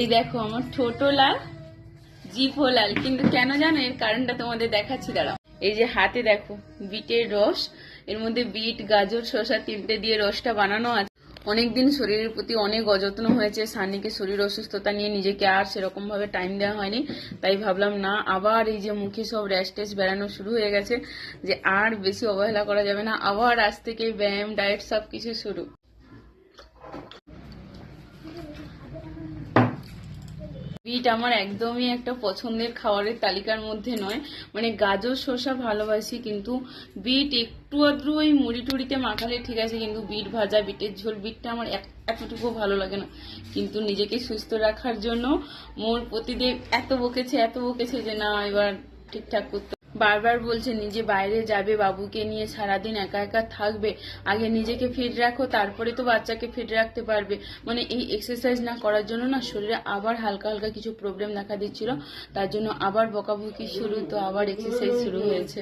এই দেখো, আমার ছোট লাল জিভও লাল। কিন্তু কেন জানো, এর কারণটা তোমাদের দেখাচ্ছি, দাঁড়াও। এই যে হাতে দেখো, বিটের রস, এর মধ্যে বিট, গাজর, শসা তিনটে দিয়ে রসটা বানানো আছে। অনেকদিন শরীরের প্রতি অনেক অযত্ন হয়েছে, সানিকে শরীর অসুস্থতা নিয়ে নিজেকে আর সেরকম ভাবে টাইম দেওয়া হয়নি। তাই ভাবলাম, না, আবার এই যে মুখে সব র্যাশ ট্যাশ বেড়ানো শুরু হয়ে গেছে, যে আর বেশি অবহেলা করা যাবে না, আবার আজ থেকে ব্যায়াম ডায়েট সব কিছু শুরু। বিট আমার একদমই একটা পছন্দের খাবারের তালিকার মধ্যে নয়। মানে গাজর, শসা ভালোবাসি, কিন্তু বিট একটু আদ্রু ওই মুড়ি টুড়িতে মাখালে ঠিক আছে, কিন্তু বিট ভাজা, বিটের ঝোল বিটটা আমার এতটুকু ভালো লাগে না। কিন্তু নিজেকে সুস্থ রাখার জন্য মোর প্রতিদেব এত বকেছে এত বকেছে যে না, এবার ঠিকঠাক করতে বারবার বলছে, নিজে বাইরে যাবে, বাবুকে নিয়ে সারাদিন একা একা থাকবে। আগে নিজেকে ফিট রাখো, তারপরে তো বাচ্চাকে ফিট রাখতে পারবে। মানে এই এক্সারসাইজ না করার জন্য না, শরীরে আবার হালকা হালকা কিছু প্রবলেম দেখা দিচ্ছিল। তার জন্য আবার বকাবকি শুরু, তো আবার এক্সারসাইজ শুরু হয়েছে।